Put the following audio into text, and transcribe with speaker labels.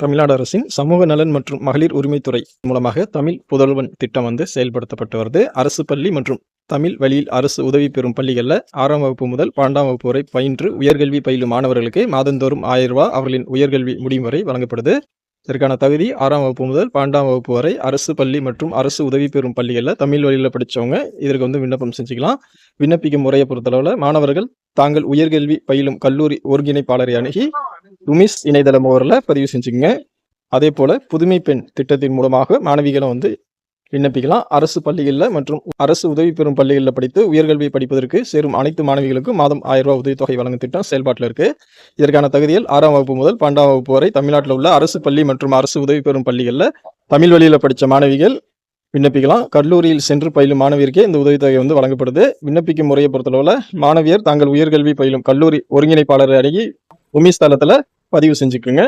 Speaker 1: தமிழ்நாடு அரசின் சமூக நலன் மற்றும் மகளிர் உரிமைத்துறை மூலமாக தமிழ் புதல்வன் திட்டம் வந்து செயல்படுத்தப்பட்டு வருது. அரசு பள்ளி மற்றும் தமிழ் வழியில் அரசு உதவி பெறும் பள்ளிகளில் ஆறாம் வகுப்பு முதல் பன்னெண்டாம் வகுப்பு வரை பயின்று உயர்கல்வி பயிலும் மாணவர்களுக்கு மாதந்தோறும் ஆயிரம் ரூபாய் அவர்களின் உயர்கல்வி முடியும் வரை வழங்கப்படுது. இதற்கான தகுதி ஆறாம் வகுப்பு முதல் பன்னெண்டாம் வகுப்பு வரை அரசு பள்ளி மற்றும் அரசு உதவி பெறும் பள்ளிகளில் தமிழ் வழியில் படித்தவங்க இதற்கு வந்து விண்ணப்பம் செஞ்சுக்கலாம். விண்ணப்பிக்கும் முறையை பொறுத்தளவில் மாணவர்கள் தாங்கள் உயர்கல்வி பயிலும் கல்லூரி ஒருங்கிணைப்பாளரை அணுகி உமிஸ் இணையதள முகவரில் பதிவு செஞ்சுக்கோங்க. அதே போல் புதுமை பெண் திட்டத்தின் மூலமாக மாணவிகளை வந்து விண்ணப்பிக்கலாம். அரசு பள்ளிகளில் மற்றும் அரசு உதவி பெறும் பள்ளிகளில் படித்து உயர்கல்வி படிப்பதற்கு சேரும் அனைத்து மாணவிகளுக்கும் மாதம் ஆயிரம் ரூபாய் உதவித்தொகை வழங்கும் திட்டம் செயல்பாட்டில் இருக்குது இதற்கான தகுதியில் ஆறாம் வகுப்பு முதல் பன்னெண்டாம் வகுப்பு வரை தமிழ்நாட்டில் உள்ள அரசு பள்ளி மற்றும் அரசு உதவி பெறும் பள்ளிகளில் தமிழ் வழியில் படித்த மாணவிகள் விண்ணப்பிக்கலாம். கல்லூரியில் சென்று பயிலும் மாணவியருக்கே இந்த உதவித்தொகை வந்து வழங்கப்படுது. விண்ணப்பிக்கும் முறையை பொறுத்தளவில் மாணவியர் தாங்கள் உயர்கல்வி பயிலும் கல்லூரி ஒருங்கிணைப்பாளரை அணுகி உமிஸ் தளத்தில் பதிவு செஞ்சுக்கோங்க.